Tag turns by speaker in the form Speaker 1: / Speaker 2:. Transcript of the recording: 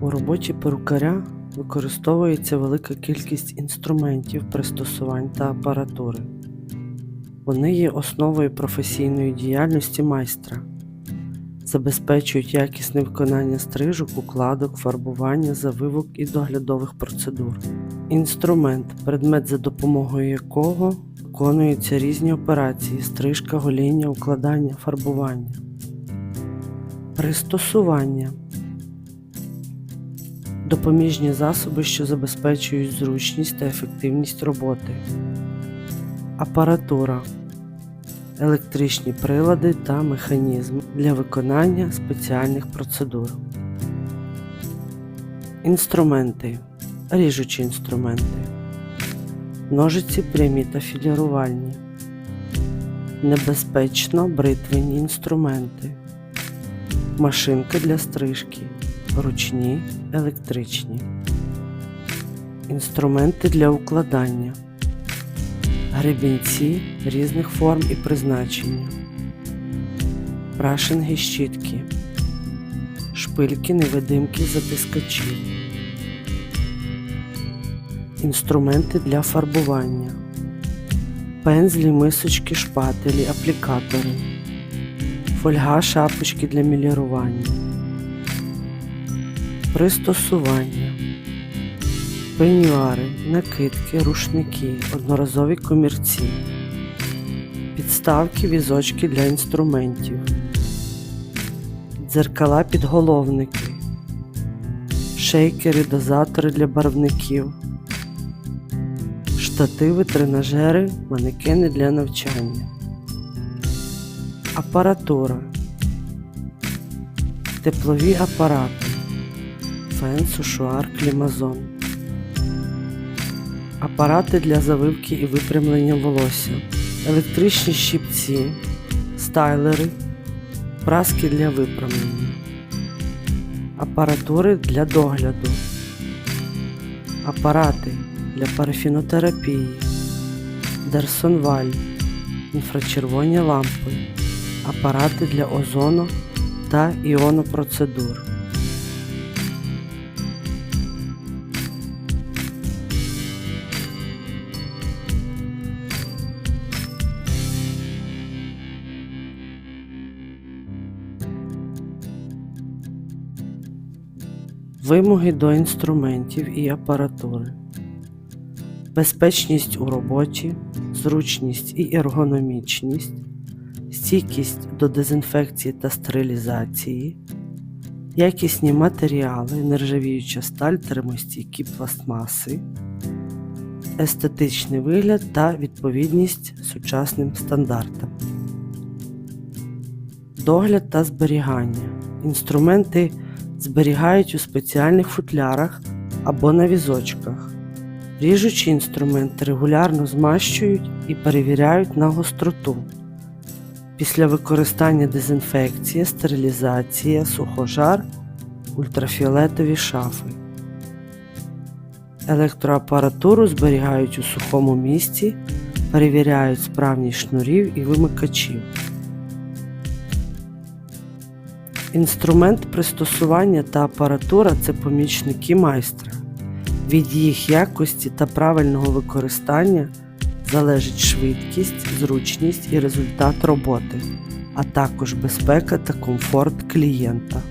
Speaker 1: У роботі перукаря використовується велика кількість інструментів, пристосувань та апаратури. Вони є основою професійної діяльності майстра, забезпечують якісне виконання стрижок, укладок, фарбування, завивок і доглядових процедур. Інструмент предмет, за допомогою якого виконуються різні операції: стрижка, гоління, укладання, фарбування. Пристосування допоміжні засоби, що забезпечують зручність та ефективність роботи. Апаратура. Електричні прилади та механізми для виконання спеціальних процедур. Інструменти. Ріжучі інструменти, ножиці прямі та філірувальні, небезпечно бритвенні інструменти, машинки для стрижки, ручні, електричні, інструменти для укладання, гребінці різних форм і призначення, прашинги щітки, шпильки невидимки затискачі, інструменти для фарбування, пензлі, мисочки, шпателі, аплікатори, фольга, шапочки для мілірування, пристосування, пенюари, накидки, рушники, одноразові комірці, підставки, візочки для інструментів, дзеркала підголовники, шейкери, дозатори для барвників, штативи, тренажери, манекени для навчання, апаратура, теплові апарати, фен, сушуар, клімазон, апарати для завивки і випрямлення волосся, електричні щипці, стайлери, праски для виправлення, апаратури для догляду, апарати для парафінотерапії, дерсонваль, інфрачервоні лампи, апарати для озону та іонопроцедур. Вимоги до інструментів і апаратури. Безпечність у роботі, зручність і ергономічність, стійкість до дезінфекції та стерилізації, якісні матеріали, нержавіюча сталь, термостійкі пластмаси, естетичний вигляд та відповідність сучасним стандартам. Догляд та зберігання. Інструменти зберігають у спеціальних футлярах або на візочках. Ріжучі інструменти регулярно змащують і перевіряють на гостроту. Після використання дезінфекція, стерилізація, сухожар, ультрафіолетові шафи. Електроапаратуру зберігають у сухому місці, перевіряють справність шнурів і вимикачів. Інструмент пристосування та апаратура це помічники майстра. Від їх якості та правильного використання залежить швидкість, зручність і результат роботи, а також безпека та комфорт клієнта.